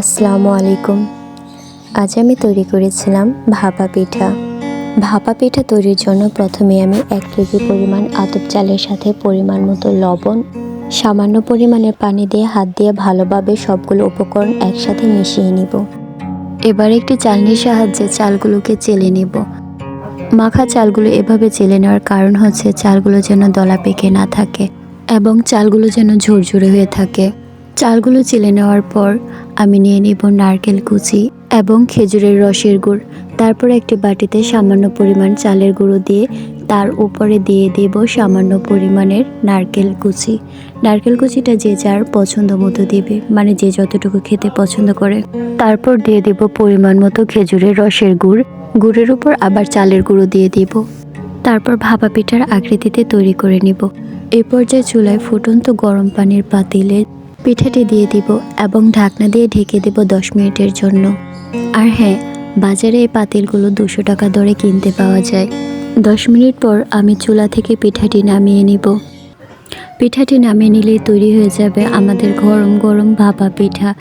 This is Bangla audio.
আসসালামু আলাইকুম। আজ আমি তৈরি করেছিলাম ভাপা পিঠা। ভাপা পিঠা তৈরির জন্য প্রথমে আমি এক কেজি পরিমাণ আতপ চালের সাথে পরিমাণ মতো লবণ, সামান্য পরিমাণের পানি দিয়ে হাত দিয়ে ভালোভাবে সবগুলো উপকরণ একসাথে মিশিয়ে নিব। এবার একটি চালনির সাহায্যে চালগুলোকে চেলে নেব। মাখা চালগুলো এভাবে চেলে নেওয়ার কারণ হচ্ছে চালগুলো যেন দলা পেকে না থাকে এবং চালগুলো যেন ঝুরঝুরে হয়ে থাকে। চালগুলো চেলে নেওয়ার পর আমি নিয়ে নিব নারকেল কুচি এবং খেজুরের রসের গুড়। তারপর একটি বাটিতে সামান্য পরিমাণ চালের গুঁড়ো দিয়ে তার উপরে দিয়ে দেব সামান্য পরিমাণের নারকেল কুচি। নারকেল কুচিটা যে যার পছন্দ মতো দিবে মানে যে যতটুকু খেতে পছন্দ করে। তারপর দিয়ে দেব পরিমাণ মতো খেজুরের রসের গুড়। গুড়ের উপর আবার চালের গুঁড়ো দিয়ে দিব। তারপর ভাপা পিঠার আকৃতিতে তৈরি করে নিব। এই পর্যায়ে চুলায় ফুটন্ত গরম পানির পাতিলে পিঠাটি দিয়ে দিব এবং ঢাকনা দিয়ে ঢেকে দেব দশ মিনিটের জন্য। আর হ্যাঁ বাজারে এই পাতিলগুলো দুশো টাকা দরে কিনতে পাওয়া যায়। দশ মিনিট পর আমি চুলা থেকে পিঠাটি নামিয়ে নিব। পিঠাটি নামিয়ে নিলেই তৈরি হয়ে যাবে আমাদের গরম গরম ভাপা পিঠা।